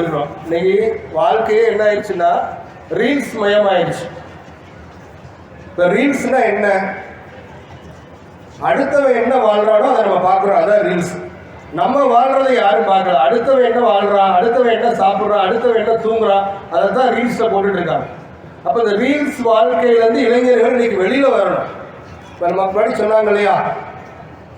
இருக்கிறோம் இன்னைக்கு வாழ்க்கையே என்ன ஆயிடுச்சுன்னா ரீல்ஸ் மயமாயிடுச்சு. இப்போ ரீல்ஸ்னா என்ன? அடுத்தவன் என்ன வாழ்றானோ அதை நம்ம பார்க்குறோம். அதான் ரீல்ஸ் நம்ம வாழ்றதை யாரும் பார்க்கல. அடுத்தவன் என்ன வாழ்றான் அடுத்தவன் என்ன சாப்பிட்றான் அடுத்தவன் என்ன தூங்குறான் அதை தான் ரீல்ஸில் போட்டுட்டு இருக்காங்க அப்போ இந்த ரீல்ஸ் வாழ்க்கையிலேருந்து இளைஞர்கள் இன்னைக்கு வெளியில் வரணும். இப்போ நம்ம முன்னாடி சொன்னாங்க இல்லையா?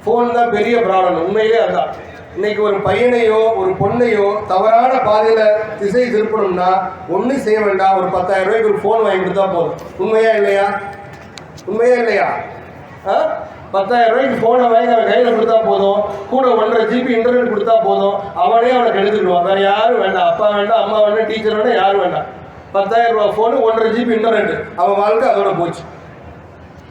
ஃபோன் தான் பெரிய ப்ராப்ளம் உண்மையிலே அதுதான். இன்னைக்கு ஒரு பையனையோ ஒரு பொண்ணையோ தவறான பாதையில் திசை திருப்பணும்னா ஒன்றும் செய்ய வேண்டாம். ஒரு பத்தாயிரம் ரூபாய்க்கு ஒரு ஃபோன் வாங்கி கொடுத்தா போதும். உண்மையா இல்லையா? உண்மையா இல்லையா? ஆ? பத்தாயிரம் ரூபாய்க்கு ஃபோனை வாங்கி அவன் கையில் கொடுத்தா போதும். கூட ஒன்றரை ஜிபி இன்டர்நெட் கொடுத்தா போதும். அவனே அவனை கெடுத்துக்கிடுவான். வேற யாரும் வேண்டாம். அப்பா வேண்டாம் அம்மா வேண்டாம் டீச்சர் வேண்டாம் யாரும் வேண்டாம். பத்தாயிரம் ரூபா ஃபோனு ஒன்றரை ஜிபி இன்டர்நெட் அவன் வாழ்க்கை அதோட போச்சு.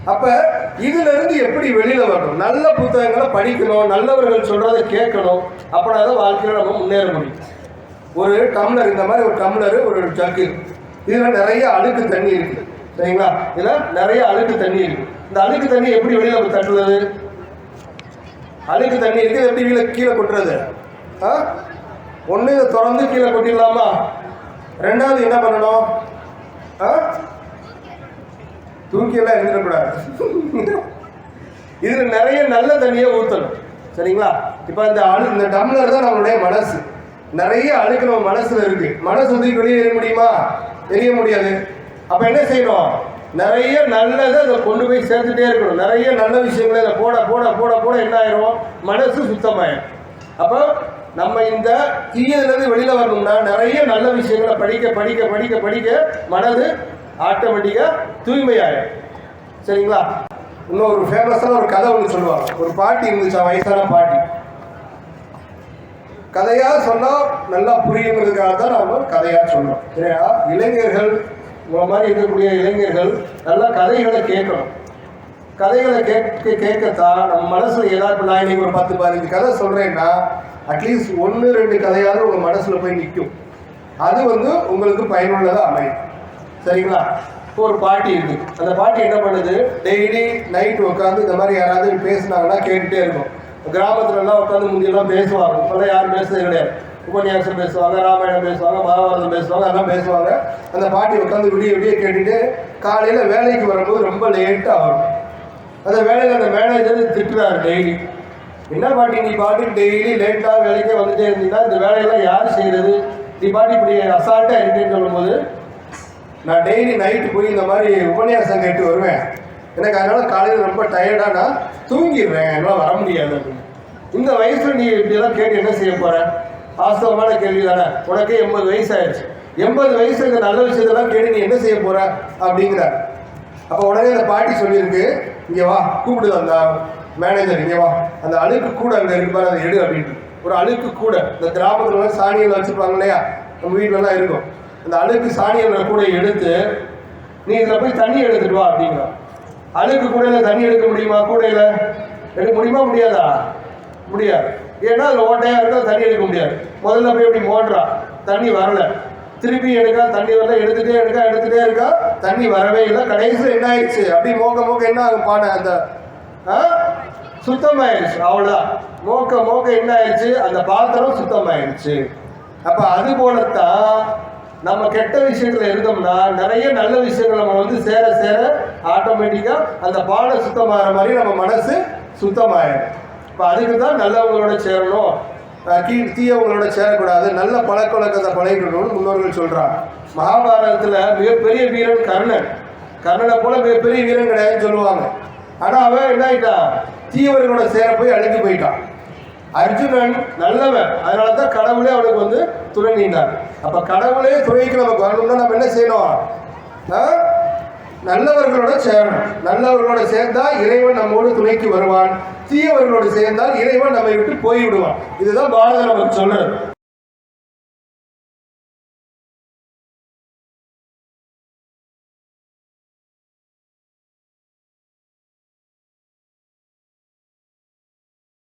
அப்போ இதிலிருந்து எப்படி வெளியில் வரணும்? நல்ல புத்தகங்களை படிக்கணும் நல்லவர்கள் சொல்கிறத கேட்கணும். அப்படின்னா தான் வாழ்க்கையில் நம்ம முன்னேற முடியும். ஒரு டம்ளர் இந்த மாதிரி ஒரு டம்ளர் ஒரு ஜக்கு இதில் நிறைய அழுக்கு தண்ணி இருக்குது சரிங்களா? இதில் நிறைய அழுக்கு தண்ணி இருக்குது இந்த அழுக்கு தண்ணி எப்படி வெளியில் நம்ம தட்டுறது அழுக்கு தண்ணி இருக்குது எப்படி கீழே கீழே கொட்டுறது? ஆ? ஒன்று இதை திறந்து கீழே கொட்டிடலாமா? ரெண்டாவது என்ன பண்ணணும்? ஆ? தூக்கியெல்லாம் எழுந்திடக்கூடாது இதில் நிறைய நல்ல தண்ணியை ஊற்றணும் சரிங்களா? இப்போ இந்த அழு இந்த டம்ளர் தான் நம்மளுடைய மனசு. நிறைய அழுக்கு நம்ம மனசில் இருக்கு. மனசு வந்து வெளியே எறிய முடியுமா? எரிய முடியாது. அப்போ என்ன செய்யணும்? நிறைய நல்லதை அதை கொண்டு போய் சேர்த்துட்டே இருக்கணும். நிறைய நல்ல விஷயங்களை அதை போட போட போட போட என்ன ஆயிரும்? மனசு சுத்தமாயிடும் அப்போ நம்ம இந்த தீயதுலேருந்து வெளியில் வரணும்னா நிறைய நல்ல விஷயங்களை படிக்க படிக்க படிக்க படிக்க மனது ஆட்டோமேட்டிக்காக தூய்மையாயிடும் சரிங்களா? இன்னும் ஒரு ஃபேமஸான ஒரு கதை ஒன்று சொல்லுவாங்க. ஒரு பாட்டி இருந்துச்சா வயசான பாட்டி? கதையாக சொன்னால் நல்லா புரியுங்கிறதுக்காக தான் நாம் கதையாக சொல்றோம் சரியா இளைஞர்கள் உங்களை மாதிரி இருக்கக்கூடிய இளைஞர்கள் நல்லா கதைகளை கேட்கணும். கதைகளை கேட்க கேட்கத்தான் நம்ம மனசில் ஏதாவது நான் இன்றைக்கி ஒரு பத்து பதினஞ்சு கதை சொல்கிறேன்னா அட்லீஸ்ட் ஒன்று ரெண்டு கதையாவது உங்கள் மனசில் போய் நிற்கும் அது வந்து உங்களுக்கு பயனுள்ளதாக அமையும். சரிங்களா? ஒரு பாட்டி இருக்கு. அந்த பாட்டி என்ன பண்ணுது? டெய்லி நைட் உட்காந்து இந்த மாதிரி யாராவது பேசுனாங்கன்னா கேட்டுட்டே இருக்கும். கிராமத்துலலாம் உட்காந்து முந்தியெல்லாம் பேசுவாங்க. இப்போல்லாம் யாரும் பேசுறது கிடையாது. உபன்யாசம் பேசுவாங்க ராமாயணம் பேசுவாங்க மகாபாரதம் பேசுவாங்க அதெல்லாம் பேசுவாங்க. அந்த பாட்டி உட்காந்து விடிய விடிய கேட்டுட்டு காலையில் வேலைக்கு வரும்போது ரொம்ப லேட்டாக வரும். அந்த வேலையில் அந்த மேனேஜர் திட்டுறாரு டெய்லி என்ன பாட்டி நீ பாட்டு டெய்லி லேட்டாக வேலைக்கே வந்துட்டே இருந்தீங்கன்னா இந்த வேலையெல்லாம் யார் செய்கிறது நீ பாட்டி இப்படி அசால்ட்டாக இருக்கேன்னு சொல்லும்போது நான் டெய்லி நைட்டு போய் இந்த மாதிரி உபன்யாசம் கேட்டு வருவேன். எனக்கு அதனால் காலையில் ரொம்ப டயர்டாக நான் தூங்கிடுவேன் என்னால் வர முடியாது அப்படின்னு. இந்த வயசில் நீ இப்படியெல்லாம் கேட்டு என்ன செய்ய போகிற வாஸ்தவமான கேள்வி தானே. உனக்கே எண்பது வயசு ஆயிடுச்சு எண்பது வயசுல இந்த நல்ல விஷயத்தெல்லாம் கேட்டு நீ என்ன செய்ய போகிற அப்படிங்கிறார். அப்போ உடனே அந்த பாட்டி சொல்லியிருக்கு இங்கே வா கூப்பிடுது அந்த மேனேஜர் இங்கே வா. அந்த அழுக்கு கூட அங்கே இருப்பார் அதை எடு அப்படின்ட்டு. ஒரு அழுக்கு கூட. இந்த கிராமத்தில் சாணியில் வச்சுருப்பாங்க இல்லையா? நம்ம வீட்டிலலாம் இருக்கும். அந்த அழுக்கு சாணியில் கூட எடுத்து நீ இதில் போய் தண்ணி எடுத்துட்டு வா அப்படிங்கிறான். அழுக்கு கூடையில் தண்ணி எடுக்க முடியுமா? கூடையில் எடுக்க முடியுமா? முடியாதா? முடியாது. ஏன்னா அதில் ஓட்டையாக இருந்தால் தண்ணி எடுக்க முடியாது. முதல்ல போய் இப்படி மோடுறா தண்ணி வரல. திருப்பி எடுக்கா தண்ணி வரல. எடுத்துகிட்டே இருக்கா எடுத்துகிட்டே இருக்கா. தண்ணி வரவே இல்லை. கடைசியில் என்ன ஆயிடுச்சு? அப்படி மோக்க மோக்க என்ன ஆகும்? பானை அந்த ஆ? சுத்தமாயிடுச்சு அவ்வளோதான் மோக்க மோக்க என்ன ஆயிடுச்சு அந்த பாத்திரம் சுத்தமாயிடுச்சு அப்போ அது போலத்தான் நம்ம கெட்ட விஷயத்துல இருந்தோம்னா நிறைய நல்ல விஷயங்கள் நம்ம வந்து சேர சேர ஆட்டோமேட்டிக்காக அந்த பாலை சுத்தமாகிற மாதிரி நம்ம மனசு சுத்தமாயிடும். இப்போ அதுக்கு தான் நல்லவங்களோட சேரணும். கீ தீயவங்களோட சேரக்கூடாது. நல்ல பழக்க வழக்கத்தை பழகிக்கணும்னு முன்னோர்கள் சொல்கிறாங்க மகாபாரதத்தில் மிகப்பெரிய வீரன் கர்ணன். கர்ணனை போல மிகப்பெரிய வீரன் கிடையாதுன்னு சொல்லுவாங்க. ஆனால் அவன் என்ன ஆயிட்டான்? தீயவர்களோட சேர போய் அழிஞ்சு போயிட்டான். அர்ஜுனன் நல்லவன். அதனால தான் கடவுளே அவனுக்கு வந்து துணை நீண்டார் அப்போ கடவுளே துணைக்கு நமக்கு வரணும்னா நம்ம என்ன செய்யணும்? ஆ? நல்லவர்களோட சேரணும். நல்லவர்களோட சேர்ந்தால் இறைவன் நம்மோடு துணைக்கு வருவான். தீயவர்களோடு சேர்ந்தால் இறைவன் நம்மை விட்டு போய்விடுவான். இதுதான் பாரதம் நமக்கு சொல்றது.